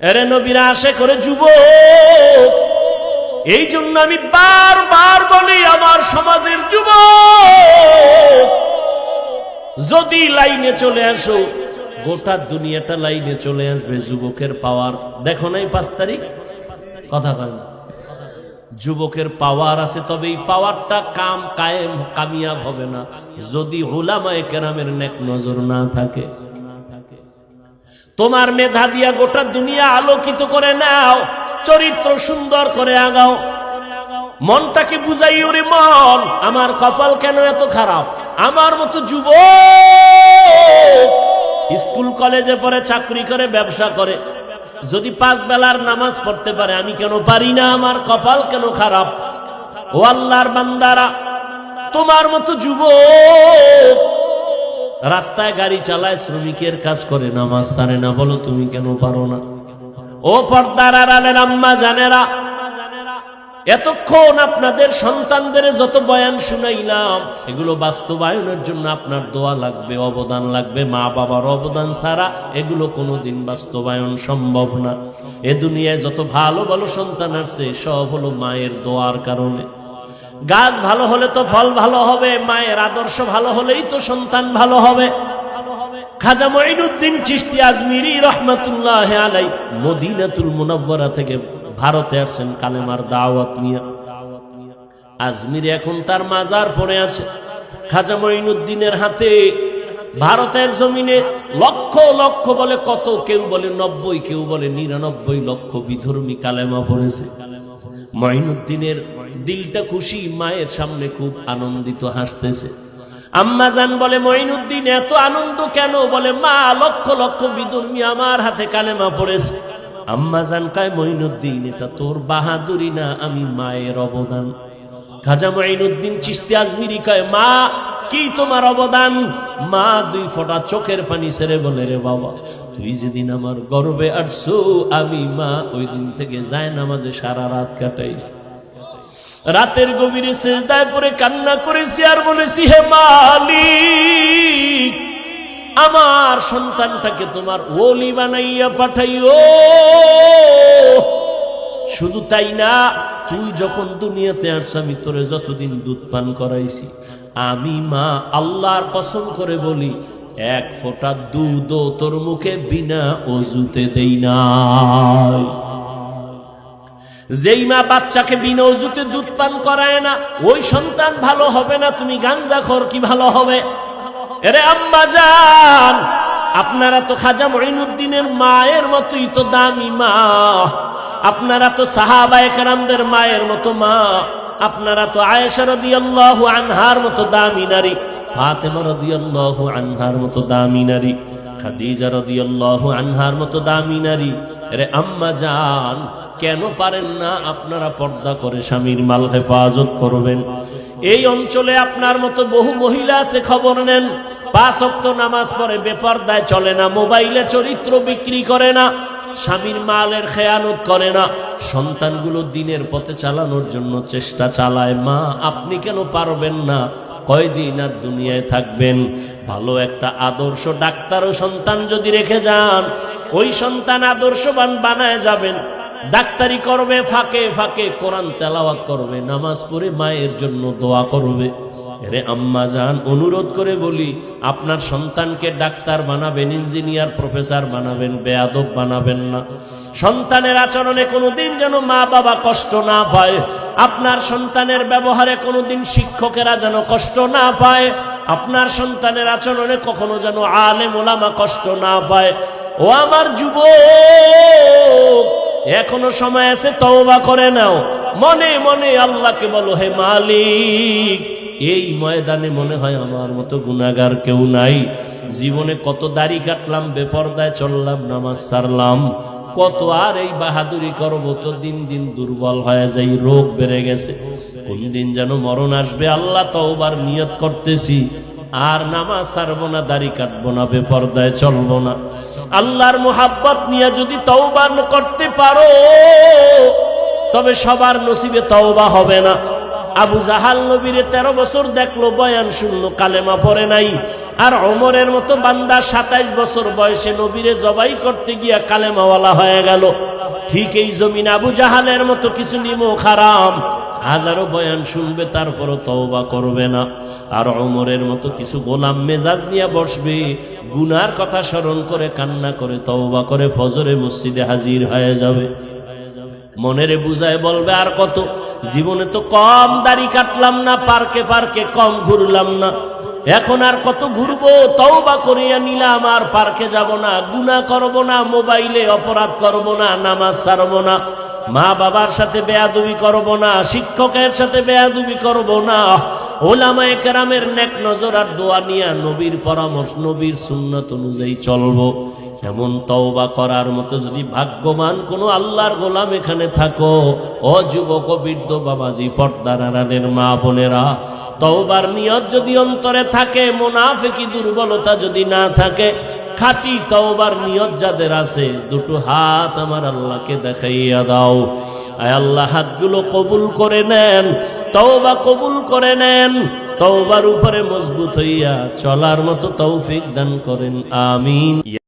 এরে নবীরা আসে করে যুব এই জন্য আমি বারবার বলি আমার সমাজের যুব যদি লাইনে চলে আসো, গোটা দুনিয়াটা লাইনে চলে আসবে যুবকের পাওয়ার। দেখো নাই পাঁচ তারিখ? কথা কয় না। যুবকের পাওয়ার আছে, তবে এই পাওয়ারটা কাম কায়েম, কামিয়াব হবে না। যদি ওলামায়ে কেরামের নেক নজর না থাকে তোমার মেধা দিয়া গোটা দুনিয়া আলোকিত করে নাও, চরিত্র সুন্দর করে আগাও। মনটাকে বুঝাই, ওরে মন, আমার কপাল কেন এত খারাপ? আমার মতো যুব স্কুল, কলেজে পড়ে চাকরি করে, ব্যবসা করে। যদি পাঁচ বেলার নামাজ পড়তে পারে, আমি কেন পারি না? আমার কপাল কেন খারাপ? ও আল্লাহর বান্দারা, তোমার মতো যুবক রাস্তায় গাড়ি চালায় শ্রমিকের কাজ করে, নামাজ সারে না, বলো তুমি কেন পারো না? ও পর্দার জানেরা, এতক্ষণ আপনাদের সন্তানদের যত বয়ান শুনাইলাম, এগুলো বাস্তবায়নের জন্য আপনার দোয়া লাগবে, অবদান লাগবে, মা বাবার অবদান ছাড়া এগুলো কোনোদিন বাস্তবায়ন সম্ভব না। এ দুনিয়ায় যত ভালো ভালো সন্তান আসছে সব হলো মায়ের দোয়ার কারণে। গাছ ভালো হলে তো ফল ভালো হবে, মায়ের আদর্শ ভালো হলেই তো সন্তান ভালো হবে। খাজা মঈনুদ্দিন চিশতি আজমিরি আলাই মদিনাতুল থেকে ভারতে কালেমার দাওয়াত নিয়ে। আজমিরে এখন তার মাজার পড়ে আছে। খাজা মঈনুদ্দিনের হাতে ভারতের জমিনে লক্ষ লক্ষ বলে কত কেউ বলে, নব্বই কেউ বলে, নিরানব্বই লক্ষ বিধর্মী কালেমা পড়েছে। মঈনুদ্দিনের দিলটা খুশি, মায়ের সামনে খুব আনন্দিত হাসতেছে। আম্মাজান বলে, মঈনুদ্দিন, এত আনন্দ কেন? বলে, মা, লক্ষ লক্ষ বিধর্মী আমার হাতে কালেমা পড়েছে। আম্মাজান কায়, মঈনুদ্দিন, এটা তোর বাহাদুরি না, আমি মায়ের অবদান। খাজা মঈনুদ্দিন চিস্তি আজমিরি কয়, মা, কি তোমার অবদান? মা, দুই ফোঁটা চোখের পানি ছেড়ে বলে, রে বাবা, তুই যেদিন আমার গর্বে আসছো, আমি মা, ওই দিন থেকে যায় নামাজে সারা রাত কাটাইছি। রাতের গভীরে সেজদায় পরে কান্না করেছি আর বলেছি, হে মালিক, আমার সন্তানটাকে তোমার ওলি বানাইয়া পাঠাইও। শুধু তাই না, তুই যখন দুনিয়াতে আসছ, আমি তোরে যতদিন দুধ পান করাইছি, আমি মা আল্লাহর কসম করে বলি, এক ফোঁটা দুধ তোর মুখে বিনা অজুতে দেই নাই। যেই মা বাচ্চাকে বিনা দুধ পান করায় না, ওই সন্তান ভালো হবে না, তুমি গাঞ্জা খর, কি ভালো হবে? এরে আম্মা যান আপনারা তো খাজা মঈনুদ্দিনের মায়ের মতোই তো দামি মা। আপনারা তো সাহাবায়ে কেরামদের মায়ের মতো মা। আপনারা তো আয়েশা রাদিয়াল্লাহু আনহার মতো দামি নারী, ফাতেমা রাদিয়াল্লাহু আনহার মতো দামি নারী, খাদিজা রাদিয়াল্লাহু আনহার মতো দামি নারী। আরে আম্মা যান কেন পারেন না আপনারা পর্দা করে স্বামীর মাল হেফাজত করবেন? এই অঞ্চলে আপনার মতো বহু মহিলা আছে, খবর নেন। পাঁচ অক্ত নামাজ পড়ে, বেপর্দায় চলে না, মোবাইলে চরিত্র বিক্রি করে না, স্বামীর মালের খেয়ানত করে না। সন্তানগুলো দিনের পথে চালানোর জন্য চেষ্টা চালায়। মা, আপনি কেন পারবেন না? কয়দিন আর দুনিয়ায় থাকবেন? ভালো একটা আদর্শ ডাক্তার ও সন্তান যদি রেখে যান, ওই সন্তান আদর্শবান বানায় যাবেন। ডাক্তারি করবে, ফাঁকে ফাঁকে কোরআন তেলাওয়াত করবে, নামাজ পড়ে মায়ের জন্য দোয়া করবে। রে আম্মা যান অনুরোধ করে বলি, আপনার সন্তানকে ডাক্তার বানাবেন, ইঞ্জিনিয়ার প্রফেসর বানাবেন, বেয়াদব বানাবেন না। সন্তানের আচরণে কোনোদিন যেন মা বাবা কষ্ট না পায়, আপনার সন্তানের ব্যবহারে কোনোদিন শিক্ষকেরা যেন কষ্ট না পায়, আপনার সন্তানের আচরণে কখনো যেন আলে মোলামা কষ্ট না পায়। ও আমার যুব এখনও সময় আছে, তওবা করে নাও। মনে মনে আল্লাহকে বলো, হে মালিক এই ময়দানে মনে হয় আমার মতো গুনাগার কেউ নাই। জীবনে কত দাড়ি কাটলাম, বেপরদায় চললাম, নামাজ সারলাম। কত আর এই বাহাদুরি করব, তো দিন দিন দুর্বল হয়ে যাই, রোগ বেড়ে গেছে। কোন দিন যেন মরণ আসবে, আল্লাহ তওবার নিয়ত করতেছি। আর নামাজ সারবো না, দাড়ি কাটবো না, বেপরদায় চলবো না। আল্লাহর মোহাব্বত নিয়ে যদি তওবান করতে পারো, তবে সবার নসিবে তওবা হবে না। আবু জাহাল নবীরে তেরো বছর দেখল, বয়ান শুনলো, কালেমা পরে নাই। আর অমরের মতো বান্দা সাতাইশ বছর বয়সে নবীরে জবাই করতে গিয়া কালেমাওয়ালা হয়ে গেল। ঠিক এই জমিন আবু জাহালের মতো কিছু নিমো খারাম। হাজারো বয়ান শুনবে, তারপরও তওবা করবে না। আর অমরের মতো কিছু গোলাম মেজাজ নিয়ে বসবে, গুনার কথা স্মরণ করে, কান্না করে, তওবা করে, ফজরে মসজিদে হাজির হয়ে যাবে। মনেরে বুঝায় বলবে, আর কত? জীবনে তো কম দাড়ি কাটলাম না, পার্কে পার্কে কম ঘুরলাম না। এখন আর কত ঘুরবো? তওবা করিয়া নিলাম, আর পার্কে যাব না। গুনা করব না, মোবাইলে অপরাধ করব না, নামাজ ছাড়ব না। মা বাবার সাথে বেয়াদুবি করব না, শিক্ষকের সাথে বেয়াদুবি করব না। ওলামায়ে কেরামের নেক নজর আর দোয়া নিয়া নবীর পরামর্শ, নবীর সুন্নত অনুযায়ী চলবো। এমন তওবা করার মতো যদি ভাগ্যবান কোনো আল্লাহর গোলাম এখানে থাকো, ও যুবক বৃদ্ধ বাবাজি, পর্দার আড়ালের মা বোনেরা, তওবার নিয়ত যদি অন্তরে থাকে, মোনাফেকি দুর্বলতা যদি না থাকে, খাঁটি তওবার নিয়ত যাদের আছে, দুটো হাত আমার আল্লাহকে দেখাইয়া দাও। আয় আল্লাহ, হাতগুলো কবুল করে নেন, তওবা কবুল করে নেন, তওবার উপরে মজবুত হইয়া চলার মতো তৌফিক দান করেন, আমিন।